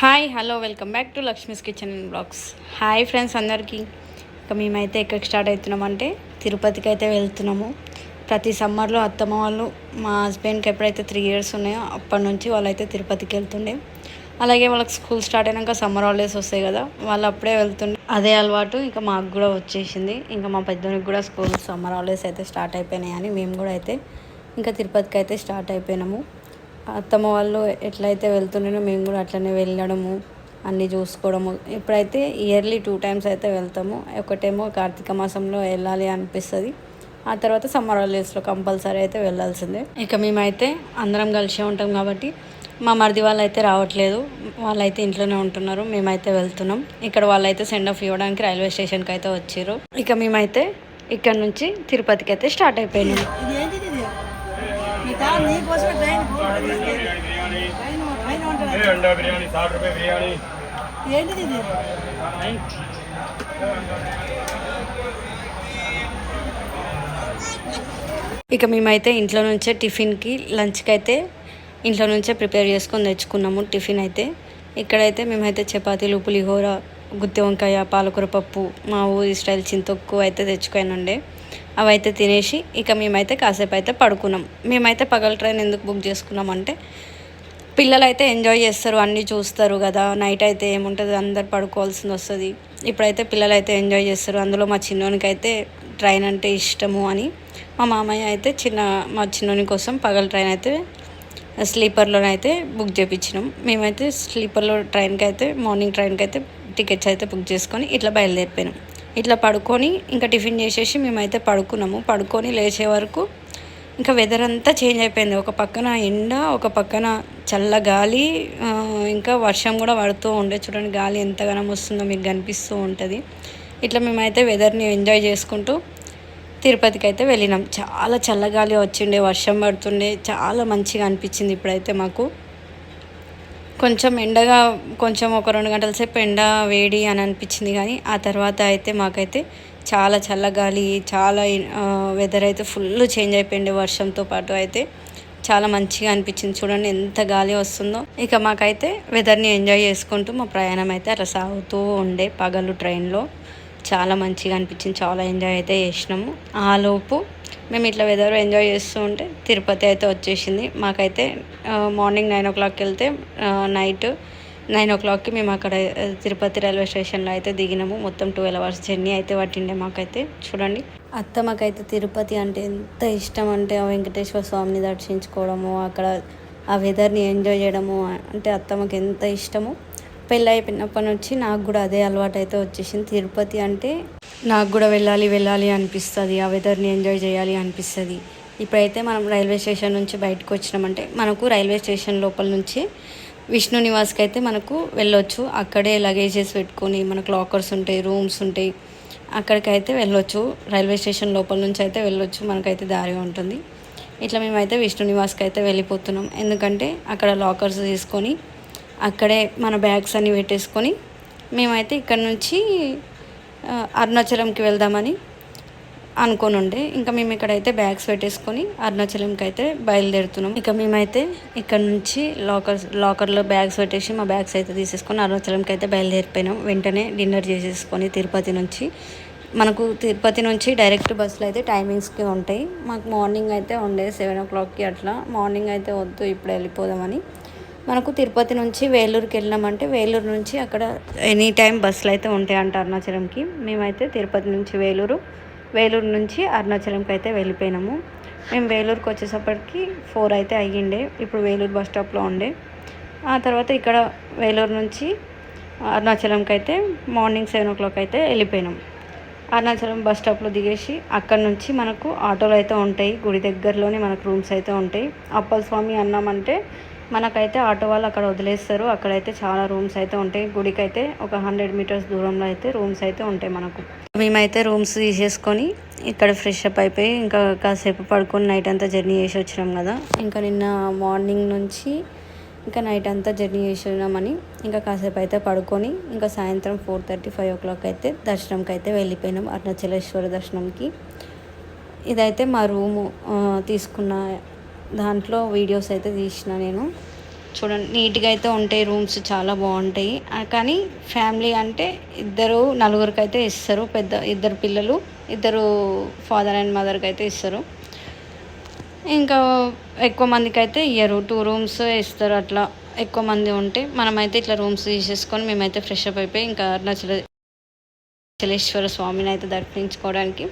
Hi hello welcome back to Lakshmi's kitchen and blogs. Hi friends అందరికీ. ఇక మేమైతే ఎక్కడికి స్టార్ట్ అవుతున్నామంటే తిరుపతికి అయితే వెళ్తున్నాము. ప్రతి సమ్మర్లో అత్తమ్మ వాళ్ళు మా హస్బెండ్కి ఎప్పుడైతే త్రీ ఇయర్స్ ఉన్నాయో అప్పటి నుంచి వాళ్ళైతే తిరుపతికి వెళ్తుండే. అలాగే వాళ్ళకి స్కూల్ స్టార్ట్ అయినాక సమ్మర్ హాలిడేస్ వస్తాయి కదా వాళ్ళు అప్పుడే వెళ్తుండే. అదే అలవాటు ఇంకా మాకు కూడా వచ్చేసింది. ఇంకా మా పెద్దోనికి కూడా స్కూల్ సమ్మర్ హాలిడేస్ అయితే స్టార్ట్ అయిపోయినాయి అని మేము కూడా అయితే ఇంకా తిరుపతికి అయితే స్టార్ట్ అయిపోయినాము. అత్తమ్మ వాళ్ళు ఎట్లయితే వెళ్తుండేనో మేము కూడా అట్లనే వెళ్ళడము అన్నీ చూసుకోవడము. ఇప్పుడైతే ఇయర్లీ టూ టైమ్స్ అయితే వెళ్తాము ఒకటేమో కార్తీక మాసంలో వెళ్ళాలి అనిపిస్తుంది. ఆ తర్వాత సమ్మర్ హాలిడేస్లో కంపల్సరీ అయితే వెళ్ళాల్సిందే. ఇక మేమైతే అందరం కలిసే ఉంటాం కాబట్టి మా మరిది వాళ్ళు అయితే రావట్లేదు. వాళ్ళైతే ఇంట్లోనే ఉంటున్నారు. మేమైతే వెళ్తున్నాం. ఇక్కడ వాళ్ళైతే సెండ్ ఆఫ్ ఇవ్వడానికి రైల్వే స్టేషన్కి అయితే వచ్చారు. ఇక మేమైతే ఇక్కడ నుంచి తిరుపతికి అయితే స్టార్ట్ అయిపోయినాం. ఇక మేమైతే ఇంట్లో నుంచే టిఫిన్కి లంచ్కి అయితే ఇంట్లో నుంచే ప్రిపేర్ చేసుకొని తెచ్చుకున్నాము టిఫిన్ అయితే. ఇక్కడైతే మేమైతే చపాతీలు పులిహోర గుత్తి వంకాయ పాలకూర పప్పు మా ఊరి స్టైల్ చింతొక్కు అయితే తెచ్చుకోనండే అవైతే తినేసి ఇక మేమైతే కాసేపు అయితే పడుకున్నాం. మేమైతే పగల ట్రైన్ ఎందుకు బుక్ చేసుకున్నామంటే పిల్లలు అయితే ఎంజాయ్ చేస్తారు అన్నీ చూస్తారు కదా. నైట్ అయితే ఏముంటుంది? అందరు పడుకోవాల్సింది వస్తుంది. ఇప్పుడైతే పిల్లలు అయితే ఎంజాయ్ చేస్తారు. అందులో మా చిన్నోనికి అయితే ట్రైన్ అంటే ఇష్టము అని మా మామయ్య అయితే చిన్న మా చిన్నోని కోసం పగల ట్రైన్ అయితే స్లీపర్లోనైతే అయితే బుక్ చేయించినాం మేమైతే స్లీపర్లో ట్రైన్కి అయితే మార్నింగ్ ట్రైన్కి అయితే టికెట్స్ అయితే బుక్ చేసుకొని ఇట్లా బయలుదేరిపోయినాం. ఇట్లా పడుకొని ఇంకా టిఫిన్ చేసేసి మేమైతే పడుకున్నాము. పడుకొని లేచే వరకు ఇంకా వెదర్ అంతా చేంజ్ అయిపోయింది. ఒక పక్కన ఎండ ఒక పక్కన చల్ల గాలి ఇంకా వర్షం కూడా పడుతూ ఉండే. చూడండి గాలి ఎంతగానో వస్తుందో మీకు కనిపిస్తూ ఉంటుంది. ఇట్లా మేమైతే వెదర్ని ఎంజాయ్ చేసుకుంటూ తిరుపతికి అయితే వెళ్ళినాం. చాలా చల్లగాలి వచ్చిండే వర్షం పడుతుండే చాలా మంచిగా అనిపించింది ఇప్పుడైతే మాకు. కొంచెం ఎండగా కొంచెం ఒక రెండు గంటల సేపు ఎండ వేడి అని అనిపించింది కానీ ఆ తర్వాత అయితే మాకైతే చాలా చల్లగాలి చాలా వెదర్ అయితే ఫుల్ చేంజ్ అయిపోయింది వర్షంతో పాటు అయితే. చాలా మంచిగా అనిపించింది చూడండి ఎంత గాలి వస్తుందో. ఇక మాకైతే వెదర్ని ఎంజాయ్ చేసుకుంటూ మా ప్రయాణం అయితే అలా సాగుతూ ఉండే పగలు ట్రైన్లో చాలా మంచిగా అనిపించింది చాలా ఎంజాయ్ అయితే చేసినాము. ఆ లోపు మేము ఇట్లా వెదర్ ఎంజాయ్ చేస్తూ ఉంటే తిరుపతి అయితే వచ్చేసింది. మాకైతే మార్నింగ్ నైన్ ఓ క్లాక్కి వెళ్తే నైట్ నైన్ ఓ క్లాక్కి మేము అక్కడ తిరుపతి రైల్వే స్టేషన్లో అయితే దిగినాము. మొత్తం ట్వెల్వ్ అవర్స్ జర్నీ అయితే పట్టిండే మాకైతే. చూడండి. అత్త మాకైతే తిరుపతి అంటే ఎంత ఇష్టం అంటే ఆ వెంకటేశ్వర స్వామిని దర్శించుకోవడము అక్కడ ఆ వెదర్ని ఎంజాయ్ చేయడము అంటే అత్తమ్మకి ఎంత ఇష్టమో పెళ్ళి అయిపోయినప్పటి నుంచి నాకు కూడా అదే అలవాటు అయితే వచ్చేసింది. తిరుపతి అంటే నాకు కూడా వెళ్ళాలి వెళ్ళాలి అనిపిస్తుంది. ఆ వెదర్ని ఎంజాయ్ చేయాలి అనిపిస్తుంది. ఇప్పుడైతే మనం రైల్వే స్టేషన్ నుంచి బయటకు వచ్చినామంటే మనకు రైల్వే స్టేషన్ లోపల నుంచి విష్ణు నివాస్కి అయితే మనకు వెళ్ళొచ్చు. అక్కడే లగేజెస్ పెట్టుకొని మనకు లాకర్స్ ఉంటాయి రూమ్స్ ఉంటాయి. అక్కడికైతే వెళ్ళొచ్చు. రైల్వే స్టేషన్ లోపల నుంచి అయితే వెళ్ళొచ్చు. మనకైతే దారి ఉంటుంది. ఇట్లా మేమైతే విష్ణు నివాస్కి అయితే వెళ్ళిపోతున్నాం. ఎందుకంటే అక్కడ లాకర్స్ తీసుకొని అక్కడే మన బ్యాగ్స్ అన్ని పెట్టేసుకొని మేమైతే ఇక్కడ నుంచి అరుణాచలంకి వెళ్దామని అనుకొని ఉండే ఇంకా మేము ఇక్కడైతే బ్యాగ్స్ పెట్టేసుకొని అరుణాచలంకి అయితే బయలుదేరుతున్నాం. ఇక మేమైతే ఇక్కడ నుంచి లాకర్స్ లాకర్లో బ్యాగ్స్ పెట్టేసి మా బ్యాగ్స్ అయితే తీసేసుకొని అరుణాచలంకి అయితే బయలుదేరిపోయినాం. వెంటనే డిన్నర్ చేసేసుకొని తిరుపతి నుంచి. మనకు తిరుపతి నుంచి డైరెక్ట్ బస్సులు అయితే టైమింగ్స్కి ఉంటాయి. మాకు మార్నింగ్ అయితే ఉండే సెవెన్ ఓ క్లాక్కి అట్లా. మార్నింగ్ అయితే వద్దు ఇప్పుడు వెళ్ళిపోదామని. మనకు తిరుపతి నుంచి వేలూరుకి వెళ్ళినామంటే వేలూరు నుంచి అక్కడ ఎనీ టైం బస్సులు అయితే ఉంటాయి అంట అరుణాచలంకి. మేమైతే తిరుపతి నుంచి వేలూరు వేలూరు నుంచి అరుణాచలంకి అయితే వెళ్ళిపోయినాము. మేము వేలూరుకి వచ్చేసప్పటికి ఫోర్ అయితే అయ్యిండే ఇప్పుడు వేలూరు బస్ స్టాప్లో ఉండే. ఆ తర్వాత ఇక్కడ వేలూరు నుంచి అరుణాచలంకి అయితే మార్నింగ్ సెవెన్ ఓ క్లాక్ అయితే వెళ్ళిపోయినాం. అరుణాచలం బస్ స్టాప్లో దిగేసి అక్కడ నుంచి మనకు ఆటోలు అయితే ఉంటాయి గుడి దగ్గరలోనే మనకు రూమ్స్ అయితే ఉంటాయి. అప్పల స్వామి అన్నామంటే మనకైతే ఆటో వాళ్ళు అక్కడ వదిలేస్తారు. అక్కడైతే చాలా రూమ్స్ అయితే ఉంటాయి. గుడికి అయితే ఒక హండ్రెడ్ మీటర్స్ దూరంలో అయితే రూమ్స్ అయితే ఉంటాయి మనకు. మేమైతే రూమ్స్ తీసేసుకొని ఇక్కడ ఫ్రెష్ అప్ అయిపోయి ఇంకా కాసేపు పడుకొని నైట్ అంతా జర్నీ చేసి వచ్చినాం కదా. ఇంకా నిన్న మార్నింగ్ నుంచి ఇంకా నైట్ అంతా జర్నీ చేసినామని ఇంకా కాసేపు అయితే పడుకొని ఇంకా సాయంత్రం four thirty five o'clock అయితే దర్శనంకి అయితే వెళ్ళిపోయినాం. అరుణాచలేశ్వర దర్శనంకి. ఇదైతే మా రూము తీసుకున్న దాంట్లో వీడియోస్ అయితే తీసిన నేను. చూడండి నీట్గా అయితే ఉంటాయి రూమ్స్ చాలా బాగుంటాయి. కానీ ఫ్యామిలీ అంటే ఇద్దరు నలుగురికి అయితే ఇస్తారు పెద్ద ఇద్దరు పిల్లలు ఇద్దరు ఫాదర్ అండ్ మదర్కి అయితే ఇస్తారు. ఇంకా ఎక్కువ మందికి అయితే ఇయ్యరు టూ రూమ్స్ ఇస్తారు అట్లా ఎక్కువ మంది ఉంటే. మనమైతే ఇట్లా రూమ్స్ తీసేసుకొని మేమైతే ఫ్రెష్ అప్ అయిపోయి ఇంకా అరుణాచల చలేశ్వర స్వామిని అయితే దర్శించుకోవడానికి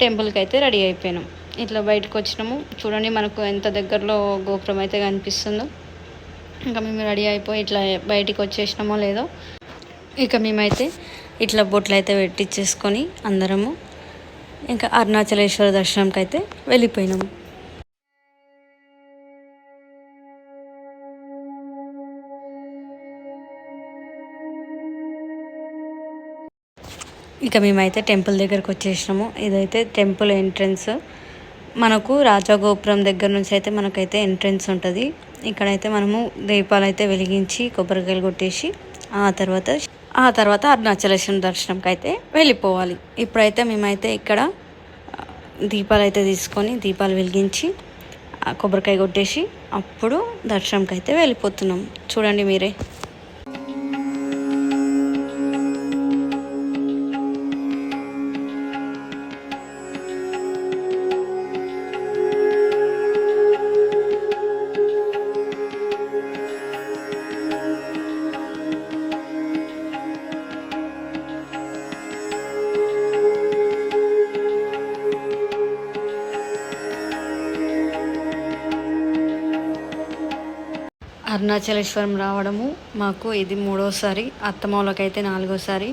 టెంపుల్కి అయితే రెడీ అయిపోయినాం. ఇట్లా బయటకు వచ్చినాము. చూడండి మనకు ఎంత దగ్గరలో గోపురం అయితే కనిపిస్తుందో. ఇంకా మేము రెడీ అయిపోయి ఇట్లా బయటికి వచ్చేసినామో లేదో ఇక మేమైతే ఇట్లా బొట్లు అయితే పెట్టించేసుకొని అందరము ఇంకా అరుణాచలేశ్వర దర్శనంకి అయితే వెళ్ళిపోయినాము. ఇక మేమైతే టెంపుల్ దగ్గరకు వచ్చేసినాము. ఇదైతే టెంపుల్ ఎంట్రన్స్. మనకు రాజగోపురం దగ్గర నుంచి అయితే మనకైతే ఎంట్రన్స్ ఉంటుంది. ఇక్కడైతే మనము దీపాలు అయితే వెలిగించి కొబ్బరికాయలు కొట్టేసి ఆ తర్వాత ఆ తర్వాత అరుణాచలేశ్వరం దర్శనంకి అయితే వెళ్ళిపోవాలి. ఇప్పుడైతే మేమైతే ఇక్కడ దీపాలు అయితే తీసుకొని దీపాలు వెలిగించి కొబ్బరికాయ కొట్టేసి అప్పుడు దర్శనంకి అయితే వెళ్ళిపోతున్నాం. చూడండి మీరే. అరుణాచలేశ్వరం రావడము మాకు ఇది మూడోసారి అత్తమ్మలకైతే నాలుగోసారి.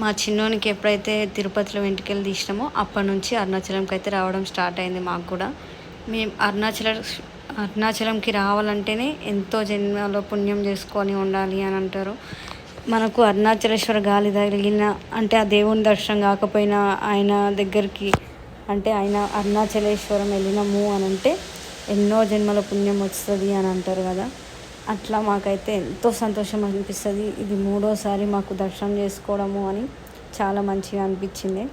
మా చిన్నోనికి ఎప్పుడైతే తిరుపతిలో వెంటకెళ్ళి తీసినామో అప్పటి నుంచి అరుణాచలంకి అయితే రావడం స్టార్ట్ అయింది మాకు కూడా. మేము అరుణాచల అరుణాచలంకి రావాలంటేనే ఎంతో జన్మలో పుణ్యం చేసుకొని ఉండాలి అని అంటారు. మనకు అరుణాచలేశ్వర గాలి తగిలిన అంటే ఆ దేవుని దర్శనం కాకపోయినా ఆయన దగ్గరికి అంటే ఆయన అరుణాచలేశ్వరం వెళ్ళినాము అని అంటే ఎన్నో జన్మల పుణ్యం వస్తుంది అని అంటారు కదా. అట్లా మాకైతే ఎంతో సంతోషం అనిపిస్తుంది. ఇది మూడోసారి మాకు దర్శనం చేసుకోవడము అని చాలా మంచిగా అనిపించింది.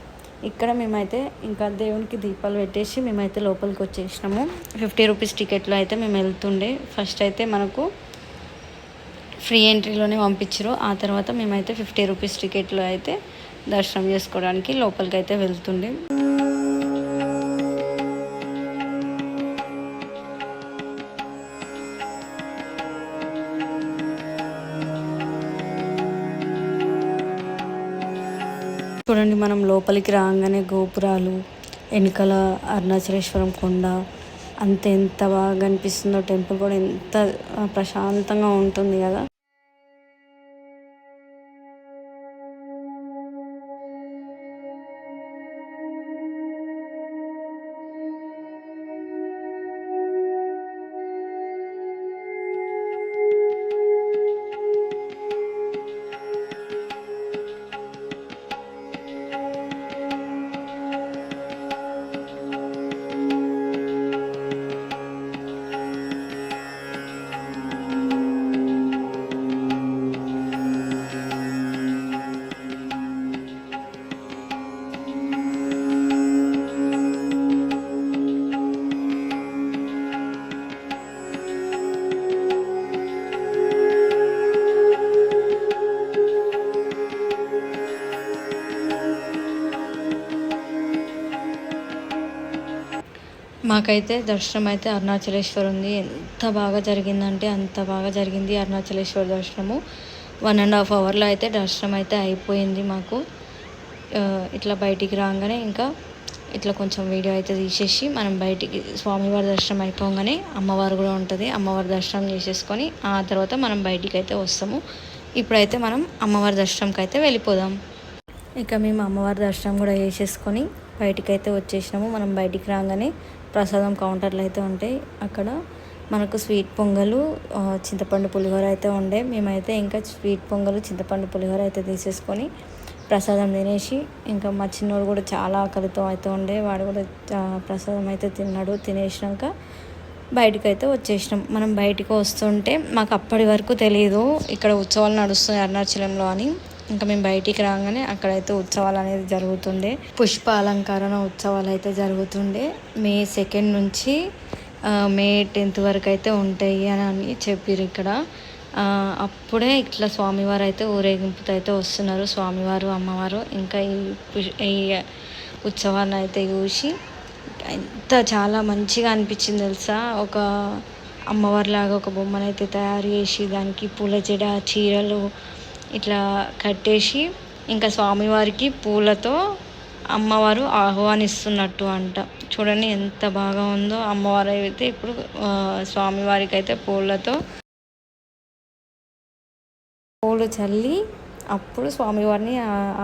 ఇక్కడ మేమైతే ఇంకా దేవునికి దీపాలు పెట్టేసి మేమైతే లోపలికి వచ్చేసినాము. ఫిఫ్టీ రూపీస్ టికెట్లో అయితే మేము వెళ్తుండే. ఫస్ట్ అయితే మనకు ఫ్రీ ఎంట్రీలోనే పంపించరు ఆ తర్వాత మేమైతే ఫిఫ్టీ రూపీస్ టికెట్లో అయితే దర్శనం చేసుకోవడానికి లోపలికి అయితే వెళ్తుండే. చూడండి మనం లోపలికి రాగానే గోపురాలు వెనకాల అరుణాచలేశ్వరం కొండ అంత ఎంత బాగా అనిపిస్తుందో టెంపుల్ కూడా ఎంత ప్రశాంతంగా ఉంటుంది కదా. మాకైతే దర్శనం అయితే అరుణాచలేశ్వర్ ఉంది ఎంత బాగా జరిగిందంటే అంత బాగా జరిగింది అరుణాచలేశ్వర్ దర్శనము. వన్ అండ్ హాఫ్ అవర్లో అయితే దర్శనం అయితే అయిపోయింది మాకు. ఇట్లా బయటికి రాగానే ఇంకా ఇట్లా కొంచెం వీడియో అయితే తీసేసి మనం బయటికి స్వామివారి దర్శనం అయిపోగానే అమ్మవారు కూడా ఉంటుంది. అమ్మవారి దర్శనం చేసేసుకొని ఆ తర్వాత మనం బయటికి అయితే వస్తాము. ఇప్పుడైతే మనం అమ్మవారి దర్శనంకి అయితే వెళ్ళిపోదాం. ఇక మేము అమ్మవారి దర్శనం కూడా చేసేసుకొని బయటికి అయితే వచ్చేసినాము. మనం బయటికి రాగానే ప్రసాదం కౌంటర్లు అయితే ఉంటాయి. అక్కడ మనకు స్వీట్ పొంగలు చింతపండు పులిహోర అయితే ఉండే. మేమైతే ఇంకా స్వీట్ పొంగలు చింతపండు పులిహోర అయితే తీసేసుకొని ప్రసాదం తినేసి ఇంకా మా చిన్నోడు కూడా చాలా ఆకలితో అయితే ఉండే. వాడు కూడా ప్రసాదం అయితే తిన్నాడు. తినేసినాక బయటకు అయితే వచ్చేసినాం. మనం బయటికి వస్తుంటే మాకు అప్పటి వరకు తెలియదు ఇక్కడ ఉత్సవాలు నడుస్తున్నాయి అరుణాచలంలో అని. ఇంకా మేము బయటికి రాగానే అక్కడైతే ఉత్సవాలు అనేది జరుగుతుండే. పుష్ప అలంకరణ ఉత్సవాలు అయితే జరుగుతుండే. మే సెకండ్ నుంచి మే టెన్త్ వరకు అయితే ఉంటాయి అని అని చెప్పారు ఇక్కడ. అప్పుడే ఇట్లా స్వామివారు అయితే ఊరేగింపుతో అయితే వస్తున్నారు. స్వామివారు అమ్మవారు ఇంకా ఈ పుష్- ఈ ఉత్సవాన్ని అయితే చూసి ఎంత చాలా మంచిగా అనిపించింది తెలుసా? ఒక అమ్మవారిలాగా ఒక బొమ్మనైతే తయారు చేసి దానికి పూల జడ చీరలు ఇట్లా కట్టేసి ఇంకా స్వామివారికి పూలతో అమ్మవారు ఆహ్వానిస్తున్నట్టు అంట. చూడండి ఎంత బాగా ఉందో అమ్మవారు అయితే ఇప్పుడు స్వామివారికి అయితే పూలతో పూలు చల్లి అప్పుడు స్వామివారిని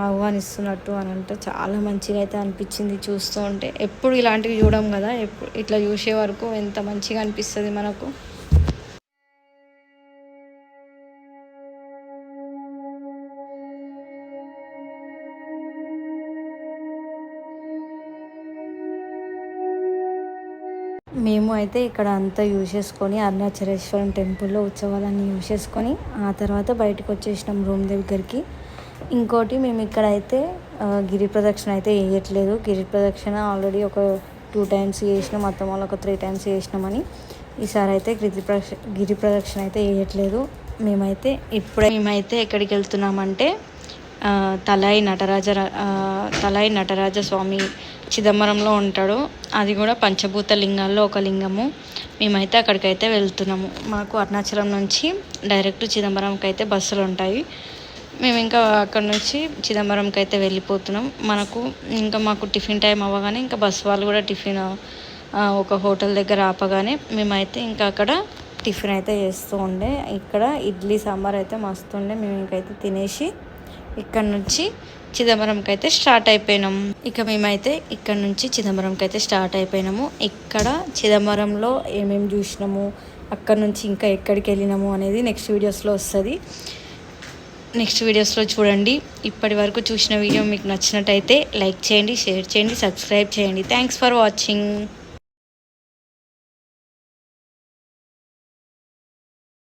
ఆహ్వానిస్తున్నట్టు అని అంటే చాలా మంచిగా అయితే అనిపించింది చూస్తూ ఉంటే. ఎప్పుడు ఇలాంటివి చూడం కదా ఎప్పుడు ఇట్లా చూసే వరకు ఎంత మంచిగా అనిపిస్తుంది మనకు. మేము అయితే ఇక్కడ అంతా యూజ్ చేసుకొని అరుణాచలేశ్వరం టెంపుల్లో ఉత్సవాలన్నీ యూజ్ చేసుకొని ఆ తర్వాత బయటకు వచ్చేసినాం రూమ్ దగ్గరికి. ఇంకోటి మేము ఇక్కడ అయితే గిరి ప్రదక్షిణ అయితే వేయట్లేదు. గిరి ప్రదక్షిణ ఆల్రెడీ ఒక టూ టైమ్స్ చేసినాం మొత్తం వాళ్ళు ఒక త్రీ టైమ్స్ చేసినామని ఈసారి అయితే గిరి ప్రదక్షిణ గిరి ప్రదక్షిణ అయితే వేయట్లేదు. మేమైతే ఇప్పుడే మేమైతే ఎక్కడికి వెళ్తున్నామంటే తలాయి నటరాజ తలాయి నటరాజ స్వామి చిదంబరంలో ఉంటాడు. అది కూడా పంచభూత లింగాల్లో ఒక లింగము. మేమైతే అక్కడికైతే వెళ్తున్నాము. మాకు అరుణాచలం నుంచి డైరెక్ట్ చిదంబరంకి అయితే బస్సులు ఉంటాయి. మేము ఇంకా అక్కడ నుంచి చిదంబరంకి అయితే వెళ్ళిపోతున్నాం. మనకు ఇంకా మాకు టిఫిన్ టైం అవ్వగానే ఇంకా బస్సు వాళ్ళు కూడా టిఫిన్ ఒక హోటల్ దగ్గర ఆపగానే మేమైతే ఇంకా అక్కడ టిఫిన్ అయితే చేస్తూ ఉండే. ఇక్కడ ఇడ్లీ సాంబార్ అయితే మస్తు ఉండే. మేము ఇంకైతే తినేసి ఇక్కడ నుంచి చిదంబరంకి అయితే స్టార్ట్ అయిపోయినాము ఇక మేమైతే ఇక్కడ నుంచి చిదంబరంకి అయితే స్టార్ట్ అయిపోయినాము. ఇక్కడ చిదంబరంలో ఏమేమి చూసినాము అక్కడ నుంచి ఇంకా ఎక్కడికి వెళ్ళినాము అనేది నెక్స్ట్ వీడియోస్లో వస్తుంది. నెక్స్ట్ వీడియోస్లో చూడండి. ఇప్పటి వరకు చూసిన వీడియో మీకు నచ్చినట్టయితే లైక్ చేయండి షేర్ చేయండి సబ్స్క్రైబ్ చేయండి. Thanks for watching